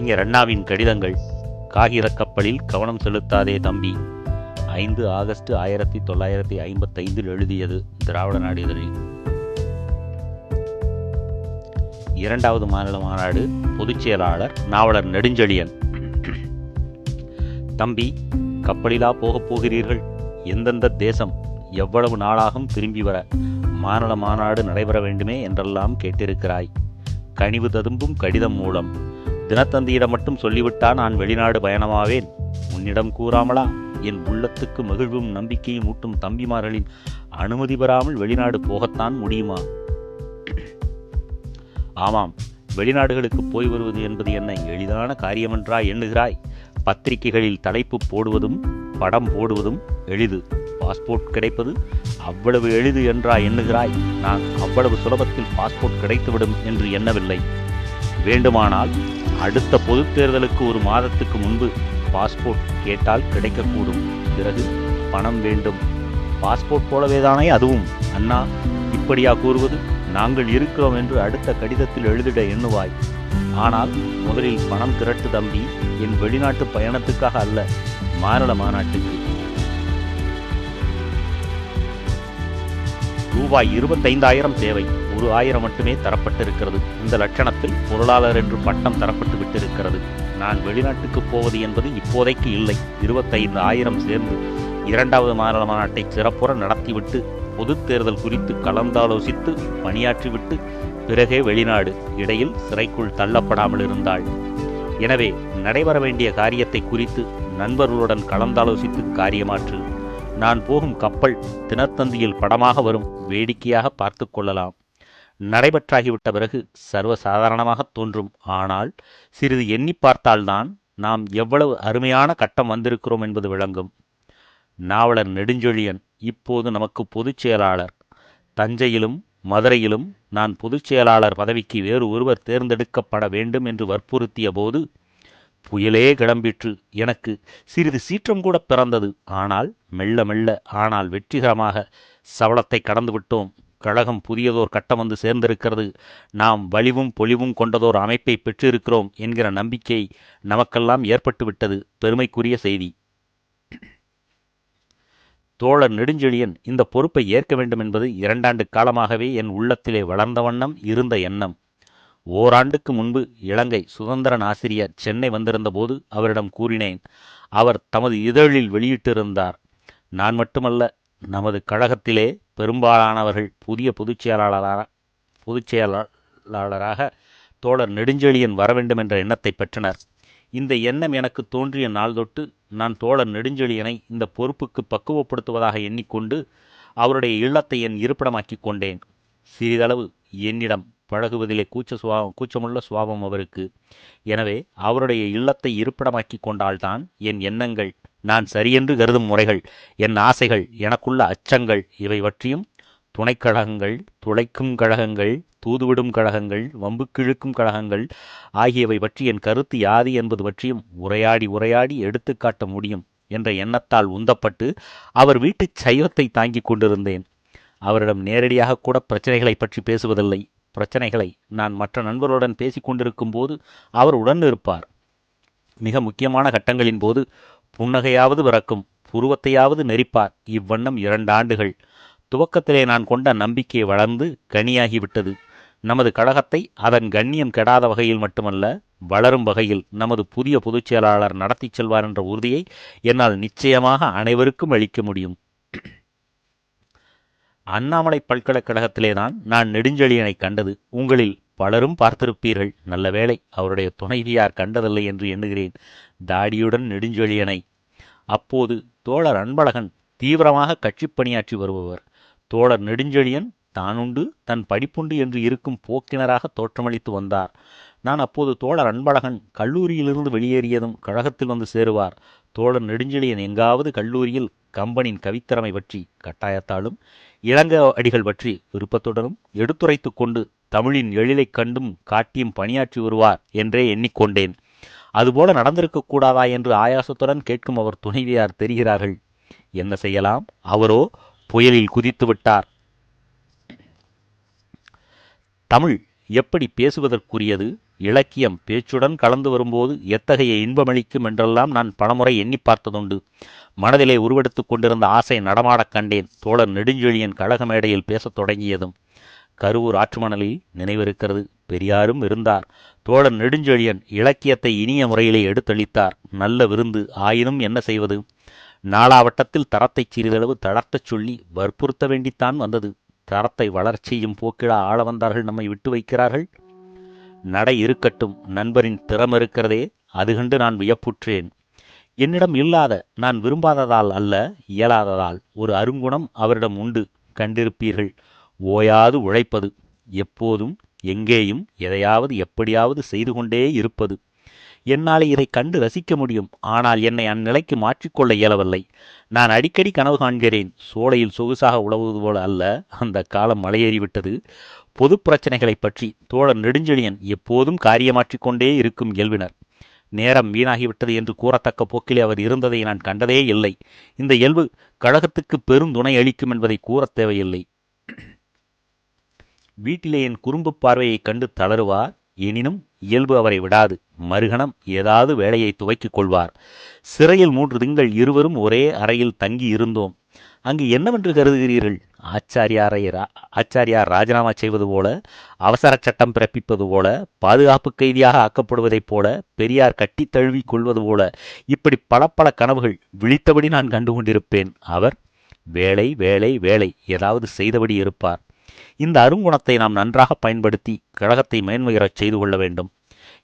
அறிஞர் அண்ணாவின் கடிதங்கள். காகித கப்பலில் கவனம் செலுத்தாதே தம்பி. ஐந்து ஆகஸ்ட் ஆயிரத்தி தொள்ளாயிரத்தி ஐம்பத்தைந்தில் எழுதியது திராவிட நாடிதழில் இரண்டாவது மாநில மாநாடு பொதுச் செயலாளர் நாவலர் நெடுஞ்செழியன். தம்பி கப்பலிலா போகப் போகிறீர்கள்? எந்தெந்த தேசம் எவ்வளவு நாளாகும் திரும்பி வர மாநில மாநாடு நடைபெற வேண்டுமே என்றெல்லாம் கேட்டிருக்கிறாய். கனிவு ததும்பும் கடிதம் மூலம் தினத்தந்தியிடம் மட்டும் சொல்லிவிட்டா நான் வெளிநாடு பயணமாவேன். உன்னிடம் கூறாமலா? என் உள்ளத்துக்கு மகிழ்வும் நம்பிக்கையும் ஊட்டும் தம்பிமார்களின் அனுமதி பெறாமல் வெளிநாடு போகத்தான் முடியுமா? ஆமாம் வெளிநாடுகளுக்கு போய் வருவது என்பது என்ன எளிதான காரியமென்றா எண்ணுகிறாய்? பத்திரிகைகளில் தலைப்பு போடுவதும் படம் போடுவதும் எளிது. பாஸ்போர்ட் கிடைப்பது அவ்வளவு எளிது என்றா எண்ணுகிறாய்? நான் அவ்வளவு சுலபத்தில் பாஸ்போர்ட் கிடைத்துவிடும் என்று எண்ணவில்லை. வேண்டுமானால் அடுத்த பொதுத் தேர்தலுக்கு ஒரு மாதத்துக்கு முன்பு பாஸ்போர்ட் கேட்டால் கிடைக்கக்கூடும். பிறகு பணம் வேண்டும். பாஸ்போர்ட் போலவேதானே அதுவும்? அண்ணா இப்படியா கூறுவது? நாங்கள் இருக்கிறோம் என்று அடுத்த கடிதத்தில் எழுதிட எண்ணுவாய். ஆனால் முதலில் பணம் திரட்டு தம்பி என் வெளிநாட்டு பயணத்துக்காக அல்ல மாநில மாநாட்டுக்கு. ரூபாய் இருபத்தைந்தாயிரம் தேவை. ஒரு ஆயிரம் மட்டுமே தரப்பட்டிருக்கிறது. இந்த லட்சணத்தில் பொருளாளர் என்று பட்டம் தரப்பட்டு விட்டிருக்கிறது. நான் வெளிநாட்டுக்கு போவது என்பது இப்போதைக்கு இல்லை. இருபத்தைந்து ஆயிரம் சேர்ந்து இரண்டாவது மாநில மாநாட்டை சிறப்புற நடத்திவிட்டு பொதுத் தேர்தல் குறித்து கலந்தாலோசித்து பணியாற்றிவிட்டு பிறகே வெளிநாடு. இடையில் சிறைக்குள் தள்ளப்படாமல் இருந்தாள். எனவே நடைபெற வேண்டிய காரியத்தை குறித்து நண்பர்களுடன் கலந்தாலோசித்து காரியமாற்று. நான் போகும் கப்பல் தினத்தந்தியில் படமாக வரும். வேடிக்கையாக பார்த்து கொள்ளலாம். நடைபெற்றாகிவிட்ட பிறகு சர்வசாதாரணமாக தோன்றும். ஆனால் சிறிது எண்ணி பார்த்தால்தான் நாம் எவ்வளவு அருமையான கட்டம் வந்திருக்கிறோம் என்பது விளங்கும். நாவலர் நெடுஞ்செழியன் இப்போது நமக்கு பொதுச் செயலாளர். தஞ்சையிலும் மதுரையிலும் நான் பொதுச் செயலாளர் பதவிக்கு வேறு ஒருவர் தேர்ந்தெடுக்கப்பட வேண்டும் என்று வற்புறுத்திய போது புயலே கிளம்பிற்று. எனக்கு சிறிது சீற்றம் கூட பிறந்தது. ஆனால் மெல்ல மெல்ல ஆனால் வெற்றிகரமாக சவளத்தை கடந்துவிட்டோம். கழகம் புதியதோர் கட்டம் வந்து சேர்ந்திருக்கிறது. நாம் வலிவும் பொலிவும் கொண்டதோர் அமைப்பை பெற்றிருக்கிறோம் என்கிற நம்பிக்கை நமக்கெல்லாம் ஏற்பட்டுவிட்டது. பெருமைக்குரிய செய்தி. தோழர் நெடுஞ்செழியன் இந்த பொறுப்பை ஏற்க வேண்டும் என்பது இரண்டாண்டு காலமாகவே என் உள்ளத்திலே வளர்ந்த வண்ணம் இருந்த எண்ணம். ஓராண்டுக்கு முன்பு இலங்கை சுதந்திரன் ஆசிரியர் சென்னை வந்திருந்தபோது அவரிடம் கூறினேன் அவர் தமது இதழில் வெளியிட்டிருந்தார். நான் மட்டுமல்ல நமது கழகத்திலே பெரும்பாலானவர்கள் புதிய பொதுச் செயலாளராக பொதுச் செயலாளராக தோழர் நெடுஞ்செழியன் வர வேண்டும் என்ற எண்ணத்தை பெற்றனர். இந்த எண்ணம் எனக்கு தோன்றிய நாள் தொட்டு நான் தோழர் நெடுஞ்செழியனை இந்த பொறுப்புக்கு பக்குவப்படுத்துவதாக எண்ணிக்கொண்டு அவருடைய இல்லத்தை என் இருப்பிடமாக்கி கொண்டேன். சிறிதளவு என்னிடம் பழகுவதிலே கூச்ச சுவாபம் கூச்சமுள்ள சுவாபம் அவருக்கு. எனவே அவருடைய இல்லத்தை இருப்பிடமாக்கி கொண்டால்தான் என் எண்ணங்கள் நான் சரியென்று கருதும் முறைகள் என் ஆசைகள் எனக்குள்ள அச்சங்கள் இவை பற்றியும் துணைக்கழகங்கள் துளைக்கும் கழகங்கள் தூதுவிடும் கழகங்கள் வம்புக்கிழுக்கும் கழகங்கள் ஆகியவை பற்றி என் கருத்து யாது என்பது பற்றியும் உரையாடி உரையாடி எடுத்துக்காட்ட முடியும் என்ற எண்ணத்தால் உந்தப்பட்டு அவர் வீட்டு சைவத்தை தாங்கிக் கொண்டிருந்தேன். அவரிடம் நேரடியாக கூட பிரச்சனைகளை பற்றி பேசுவதில்லை. பிரச்சனைகளை நான் மற்ற நண்பர்களுடன் பேசிக் கொண்டிருக்கும் போது அவர் உடன் இருப்பார் மிக முக்கியமான கட்டங்களின் போது புன்னகையாவது பிறக்கும் புருவத்தையாவது நெரிப்பார் இவ்வண்ணம் இரண்டாண்டுகள். துவக்கத்திலே நான் கொண்ட நம்பிக்கை வளர்ந்து கனியாகிவிட்டது. நமது கழகத்தை அதன் கண்ணியம் கெடாத வகையில் மட்டுமல்ல வளரும் வகையில் நமது புதிய பொதுச் செயலாளர் நடத்திச் செல்வார் என்ற உறுதியை என்னால் நிச்சயமாக அனைவருக்கும் அளிக்க முடியும். அண்ணாமலை பல்கலைக்கழகத்திலேதான் நான் நெடுஞ்செழியனை கண்டது. உங்களில் பலரும் பார்த்திருப்பீர்கள். நல்ல வேளை அவருடைய துணைவியார் கண்டதில்லை என்று எண்ணுகிறேன். தாடியுடன் நெடுஞ்செழியனை. அப்போது தோழர் அன்பழகன் தீவிரமாக கட்சி பணியாற்றி வருபவர். தோழர் நெடுஞ்செழியன் தானுண்டு தன் படிப்புண்டு என்று இருக்கும் போக்கினராக தோற்றமளித்து வந்தார். நான் அப்போது தோழர் அன்பழகன் கல்லூரியிலிருந்து வெளியேறியதும் கழகத்தில் வந்து சேருவார். தோழர் நெடுஞ்செழியன் எங்காவது கல்லூரியில் கம்பனின் கவித்திறமை பற்றி கட்டாயத்தாலும் இளங்க அடிகள் பற்றி விருப்பத்துடனும் எடுத்துரைத்து கொண்டு தமிழின் எழிலைக் கண்டும் காட்டியும் பணியாற்றி வருவார் என்றே எண்ணிக்கொண்டேன். அதுபோல நடந்திருக்கக்கூடாதா என்று ஆயாசத்துடன் கேட்கும் அவர் துணைவியார் தெரிகிறார்கள். என்ன செய்யலாம்? அவரோ புயலில் குதித்து விட்டார். தமிழ் எப்படி பேசுவதற்குரியது? இலக்கியம் பேச்சுடன் கலந்து வரும்போது எத்தகைய இன்பமளிக்கும் என்றெல்லாம் நான் பலமுறை எண்ணி பார்த்ததுண்டு. மனதிலே உருவெடுத்து கொண்டிருந்த ஆசை நடமாடக் கண்டேன். தோழர் நெடுஞ்செழியன் கழக மேடையில் பேசத் தொடங்கியதும். கருவூர் ஆற்றுமணலில் நினைவிருக்கிறது. பெரியாரும் இருந்தார். தோழர் நெடுஞ்செழியன் இலக்கியத்தை இனிய முறையிலே எடுத்தளித்தார். நல்ல விருந்து ஆயினும் என்ன செய்வது? நாளாவட்டத்தில் தரத்தைச் சிறிதளவு தளர்த்தச் சொல்லி வற்புறுத்த வேண்டித்தான் வந்தது. தரத்தை வளர்ச்சியும் போக்கிட போக்கிடா ஆள வந்தார்கள் நம்மை விட்டு வைக்கிறார்கள்? நடை இருக்கட்டும் நண்பரின் திறம் இருக்கிறதே அது கண்டு நான் வியப்புற்றேன். என்னிடம் இல்லாத நான் விரும்பாததால் அல்ல இயலாததால் ஒரு அருங்குணம் அவரிடம் உண்டு கண்டிருப்பீர்கள். ஓயாது உழைப்பது எப்போதும் எங்கேயும் எதையாவது எப்படியாவது செய்து கொண்டே இருப்பது. என்னால் இதை கண்டு ரசிக்க முடியும். ஆனால் என்னை அந்நிலைக்கு மாற்றிக்கொள்ள இயலவில்லை. நான் அடிக்கடி கனவு காண்கிறேன். சோலையில் சொகுசாக உழவுவது போல அல்ல. அந்த காலம் மலையேறிவிட்டது. பொது பிரச்சனைகளை பற்றி தோழர் நெடுஞ்செழியன் எப்போதும் காரியமாற்றிக் கொண்டே இருக்கும் இயல்பினர். நேரம் வீணாகிவிட்டது என்று கூறத்தக்க போக்கிலே அவர் இருந்ததை நான் கண்டதே இல்லை. இந்த இயல்பு கழகத்துக்கு பெருந்துணை அளிக்கும் என்பதை கூறத் தேவையில்லை. வீட்டிலே என் குறும்பு பார்வையைக் கண்டு தளருவார். எனினும் இயல்பு அவரை விடாது. மறுகணம் ஏதாவது வேலையை துவைக்கிக் கொள்வார். சிறையில் மூன்று திங்கள் இருவரும் ஒரே அறையில் தங்கி இருந்தோம். அங்கு என்னவென்று கருதுகிறீர்கள்? ஆச்சாரியாரை ரா- ஆச்சாரியார் ராஜினாமா செய்வது போல அவசர சட்டம் பிறப்பிப்பது போல பாதுகாப்பு கைதியாக ஆக்கப்படுவதைப் போல பெரியார் கட்டித் தழுவிக் கொள்வது போல இப்படி பல பல கனவுகள் விழித்தபடி நான் கண்டு கொண்டிருப்பேன் அவர் வேலை வேலை வேலை. ஏதாவது செய்தபடி இருப்பார். இந்த அருங்குணத்தை நாம் நன்றாக பயன்படுத்தி கழகத்தை மேன்மையறச் செய்து கொள்ள வேண்டும்.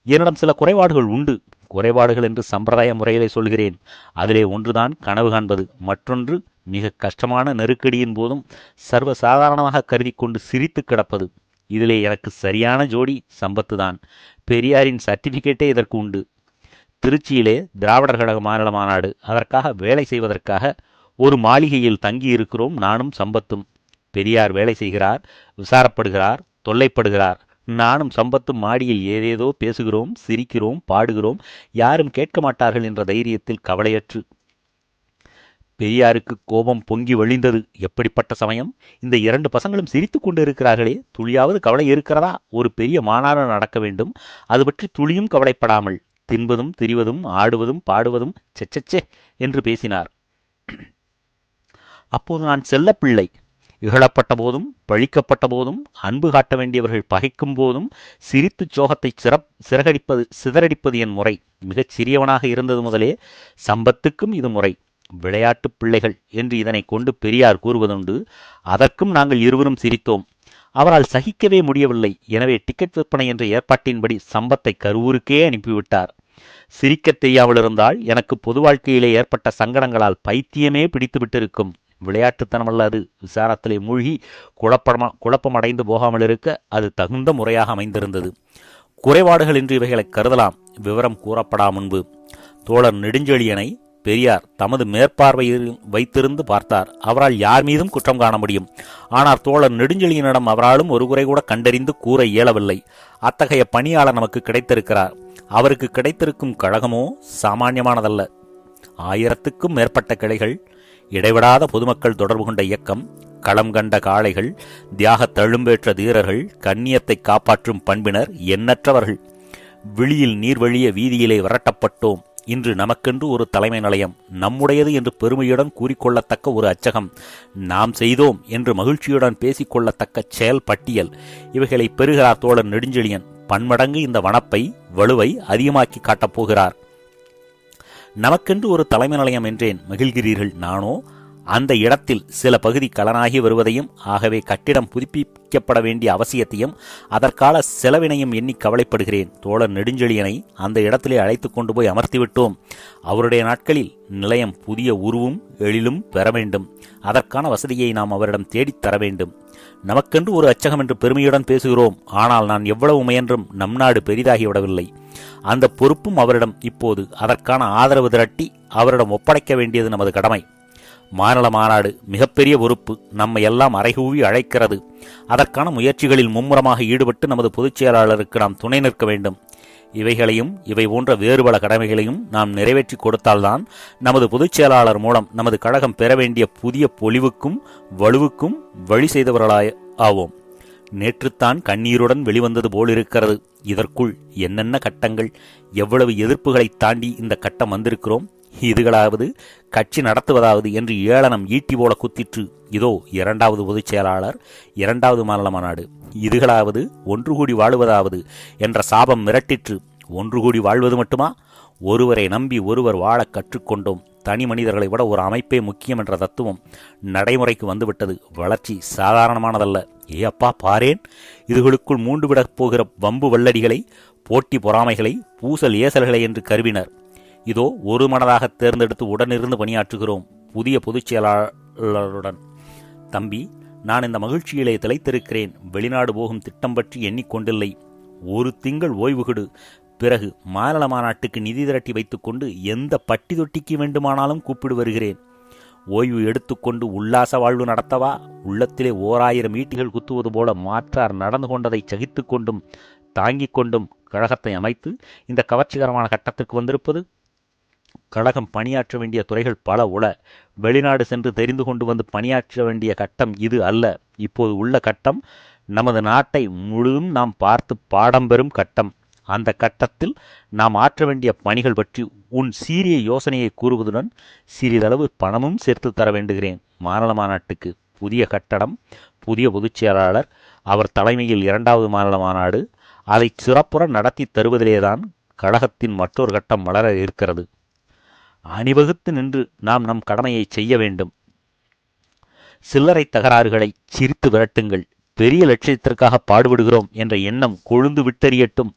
என்னிடம் சில குறைபாடுகள் உண்டு. குறைபாடுகள் என்று சம்பிரதாய முறையிலே சொல்கிறேன். அதிலே ஒன்றுதான் கனவு காண்பது. மற்றொன்று மிக கஷ்டமான நெருக்கடியின் போதும் சர்வ சாதாரணமாக கருதி கொண்டு சிரித்து கிடப்பது. இதிலே எனக்கு சரியான ஜோடி சம்பத்துதான். பெரியாரின் சர்டிபிகேட்டே இதற்கு உண்டு. திருச்சியிலே திராவிடர் கழக மாநில மாநாடு. அதற்காக வேலை செய்வதற்காக ஒரு மாளிகையில் தங்கி இருக்கிறோம் நானும் சம்பத்தும். பெரியார் வேலை செய்கிறார் விசாரப்படுகிறார் தொல்லைப்படுகிறார். நானும் சம்பத்தும் மாடியில் ஏதேதோ பேசுகிறோம் சிரிக்கிறோம் பாடுகிறோம் யாரும் கேட்க மாட்டார்கள் என்ற தைரியத்தில் கவலையற்று. பெரியாருக்கு கோபம் பொங்கி வழிந்தது. எப்படிப்பட்ட சமயம்? இந்த இரண்டு பசங்களும் சிரித்து கொண்டு இருக்கிறார்களே துளியாவது கவலை இருக்கிறதா? ஒரு பெரிய மாநாடு நடக்க வேண்டும். அது பற்றி துளியும் கவலைப்படாமல் தின்பதும் திரிவதும் ஆடுவதும் பாடுவதும் செச்சச்சே என்று பேசினார். அப்போது நான் செல்லப்பிள்ளை இகழப்பட்ட போதும் பழிக்கப்பட்ட போதும் அன்பு காட்ட வேண்டியவர்கள் பகைக்கும் போதும் சிரித்து சோகத்தை சிறப் சிறகடிப்பது சிதறடிப்பது என் முறை. மிகச் சிறியவனாக இருந்தது முதலே சம்பத்துக்கும் இது முறை. விளையாட்டு பிள்ளைகள் என்று இதனை கொண்டு பெரியார் கூறுவதுண்டு அதற்கும் நாங்கள் இருவரும் சிரித்தோம். அவரால் சகிக்கவே முடியவில்லை. எனவே டிக்கெட் விற்பனை என்ற ஏற்பாட்டின்படி சம்பத்தை கருவூருக்கே அனுப்பிவிட்டார். சிரிக்கத் தெரியாமல் இருந்தால் எனக்கு பொது வாழ்க்கையிலே ஏற்பட்ட சங்கடங்களால் பைத்தியமே பிடித்துவிட்டிருக்கும். விளையாட்டுத்தனமல்ல அது விசாரத்திலே மூழ்கி குழப்பமா குழப்பமடைந்து போகாமல் இருக்க அது தகுந்த முறையாக அமைந்திருந்தது. குறைபாடுகள் என்று இவைகளை கருதலாம். விவரம் கூறப்படா முன்பு. தோழர் நெடுஞ்செழியனை பெரியார் தமது மேற்பார்வையில் வைத்திருந்து பார்த்தார். அவரால் யார் மீதும் குற்றம் காண முடியும். ஆனால் தோழர் நெடுஞ்செழியனிடம் அவராலும் ஒரு குறை கூட கண்டறிந்து கூற இயலவில்லை. அத்தகைய பணியாளர் நமக்கு கிடைத்திருக்கிறார். அவருக்கு கிடைத்திருக்கும் கழகமோ சாமானியமானதல்ல. ஆயிரத்துக்கும் மேற்பட்ட கிளைகள் இடைவிடாத பொதுமக்கள் தொடர்பு கொண்ட இயக்கம் களம் கண்ட காளைகள் தியாகத் தழும்பேற்ற தீரர்கள் கண்ணியத்தை காப்பாற்றும் பண்பினர் எண்ணற்றவர்கள். விழியில் நீர்வழிய வீதியிலே விரட்டப்பட்டோம். இன்று நமக்கென்று ஒரு தலைமை நிலையம் நம்முடையது என்று பெருமையுடன் கூறிக்கொள்ளத்தக்க ஒரு அச்சகம். நாம் செய்தோம் என்று மகிழ்ச்சியுடன் பேசிக்கொள்ளத்தக்க செயல் பட்டியல். இவைகளை பெறுகிறார் தோழர் நெடுஞ்செழியன். பன்மடங்கு இந்த வனப்பை வலுவை அதிகமாக்கி காட்டப் போகிறார். நமக்கென்று ஒரு தலைமை நிலையம் என்றேன் மகிழ்கிறீர்கள் நானோ? அந்த இடத்தில் சில பகுதி கலனாகி வருவதையும் ஆகவே கட்டிடம் புதுப்பிக்கப்பட வேண்டிய அவசியத்தையும் அதற்கால செலவினையும் எண்ணி கவலைப்படுகிறேன். தோழர் நெடுஞ்செழியனை அந்த இடத்திலே அழைத்து கொண்டு போய் அமர்த்திவிட்டோம். அவருடைய நாட்களில் நிலையம் புதிய உருவும் எழிலும் பெற வேண்டும். அதற்கான வசதியை நாம் அவரிடம் தேடித் தர வேண்டும். நமக்கென்று ஒரு அச்சகம் என்று பெருமையுடன் பேசுகிறோம். ஆனால் நான் எவ்வளவு முயன்றும் நம் நாடு பெரிதாகிவிடவில்லை. அந்த பொறுப்பும் அவரிடம் இப்போது அதற்கான ஆதரவு திரட்டி அவரிடம் ஒப்படைக்க வேண்டியது நமது கடமை. மாநில மாநாடு மிகப்பெரிய பொறுப்பு நம்மை எல்லாம் அறைகூவி அழைக்கிறது. அதற்கான முயற்சிகளில் மும்முரமாக ஈடுபட்டு நமது பொதுச் செயலாளருக்கு நாம் துணை நிற்க வேண்டும். இவைகளையும் இவை போன்ற வேறு பல கடமைகளையும் நாம் நிறைவேற்றி கொடுத்தால்தான் நமது பொதுச் செயலாளர் மூலம் நமது கழகம் பெற வேண்டிய புதிய பொலிவுக்கும் வலுவுக்கும் வழி செய்தவர்களாய் ஆவோம். நேற்றுத்தான் கண்ணீருடன் வெளிவந்தது போலிருக்கிறது. இதற்குள் என்னென்ன கட்டங்கள் எவ்வளவு எதிர்ப்புகளைத் தாண்டி இந்த கட்டம் வந்திருக்கிறோம்? இதுகளாவது கட்சி நடத்துவதாவது என்று ஏளனம் ஈட்டி போல குத்திற்று. இதோ இரண்டாவது பொதுச் செயலாளர் இரண்டாவது மாநில மாநாடு. இதுகளாவது ஒன்று கூடி வாழுவதாவது என்ற சாபம் மிரட்டிற்று. ஒன்று கூடி வாழ்வது மட்டுமா? ஒருவரை நம்பி ஒருவர் வாழக் கற்றுக்கொண்டோம். தனி மனிதர்களை விட ஒரு அமைப்பே முக்கியம் என்ற தத்துவம் நடைமுறைக்கு வந்துவிட்டது. வளர்ச்சி சாதாரணமானதல்ல. ஏ அப்பா பாரேன். இதுகளுக்குள் மூண்டு விடப் போகிற வம்பு வல்லடிகளை போட்டி பொறாமைகளை பூசல் ஏசல்களை என்று கருவினர். இதோ ஒரு மனதாக தேர்ந்தெடுத்து உடனிருந்து பணியாற்றுகிறோம் புதிய பொதுச் செயலாளருடன். தம்பி நான் இந்த மகிழ்ச்சியிலே திளைத்திருக்கிறேன். வெளிநாடு போகும் திட்டம் பற்றி எண்ணிக்கொண்டில்லை. ஒரு திங்கள் ஓய்வு கொடு. பிறகு மாநில மாநாட்டுக்கு நிதி திரட்டி வைத்துக்கொண்டு எந்த பட்டி தொட்டிக்கு வேண்டுமானாலும் கூப்பிடு வருகிறேன். ஓய்வு எடுத்துக்கொண்டு உல்லாச வாழ்வு நடத்தவா? உள்ளத்திலே ஓராயிரம் ஈட்டிகள் குத்துவது போல மாற்றார் நடந்து கொண்டதை சகித்து கொண்டும் தாங்கிக் கொண்டும் கழகத்தை அமைத்து இந்த கவர்ச்சிகரமான கட்டத்திற்கு வந்திருப்பது? கழகம் பணியாற்ற வேண்டிய துறைகள் பல உள வெளிநாடு சென்று தெரிந்து கொண்டு வந்து பணியாற்ற வேண்டிய கட்டம் இது அல்ல. இப்போது உள்ள கட்டம் நமது நாட்டை முழுதும் நாம் பார்த்து பாடம் பெறும் கட்டம். அந்த கட்டத்தில் நாம் ஆற்ற வேண்டிய பணிகள் பற்றி உன் சீரிய யோசனையை கூறுவதுடன் சிறிதளவு பணமும் சேர்த்து தர வேண்டுகிறேன். மாநில மாநாட்டுக்கு புதிய கட்டடம் புதிய பொதுச் செயலாளர் அவர் தலைமையில் இரண்டாவது மாநில மாநாடு அதை சிறப்புற நடத்தி தருவதிலேதான் கழகத்தின் மற்றொரு கட்டம் வளர இருக்கிறது. அணிவகுத்து நின்று நாம் நம் கடமையை செய்ய வேண்டும். சில்லறை தகராறுகளை சிரித்து விரட்டுங்கள். பெரிய லட்சியத்திற்காக பாடுபடுகிறோம் என்ற எண்ணம் கொழுந்து விட்டறியட்டும்.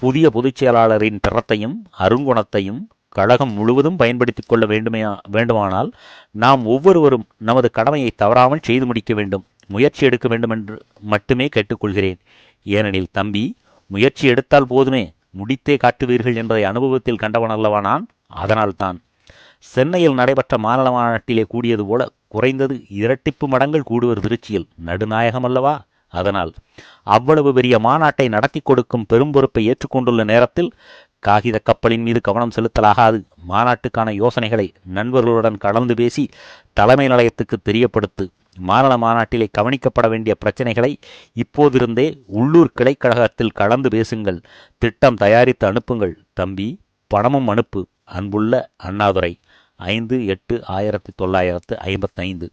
புதிய பொதுச் செயலாளரின் திறத்தையும் அருங்குணத்தையும் கழகம் முழுவதும் பயன்படுத்திக் கொள்ள வேண்டுமையா வேண்டுமானால் நாம் ஒவ்வொருவரும் நமது கடமையை தவறாமல் செய்து முடிக்க வேண்டும் முயற்சி எடுக்க வேண்டும் என்று மட்டுமே கேட்டுக்கொள்கிறேன். ஏனெனில் தம்பி முயற்சி எடுத்தால் போதுமே முடித்தே காட்டுவீர்கள் என்பதை அனுபவத்தில் கண்டவனல்லவா நான்? அதனால்தான் சென்னையில் நடைபெற்ற மாநில மாநாட்டிலே கூடியது போல குறைந்தது இரட்டிப்பு மடங்கள் கூடுவர் திருச்சியில். நடுநாயகம் அல்லவா? அதனால் அவ்வளவு பெரிய மாநாட்டை நடத்தி கொடுக்கும் பெரும் பொறுப்பை ஏற்றுக்கொண்டுள்ள நேரத்தில் காகித கப்பலின் மீது கவனம் செலுத்தலாகாது. மாநாட்டுக்கான யோசனைகளை நண்பர்களுடன் கலந்து பேசி தலைமை நிலையத்துக்கு தெரியப்படுத்து. மாநில மாநாட்டிலே கவனிக்கப்பட வேண்டிய பிரச்சனைகளை இப்போதிருந்தே உள்ளூர் கிளைக்கழகத்தில் கலந்து பேசுங்கள். திட்டம் தயாரித்து அனுப்புங்கள். தம்பி பணமும் அனுப்பு. அன்புள்ள அண்ணாதுரை. ஐந்து எட்டு ஆயிரத்தி தொள்ளாயிரத்து ஐம்பத்தைந்து.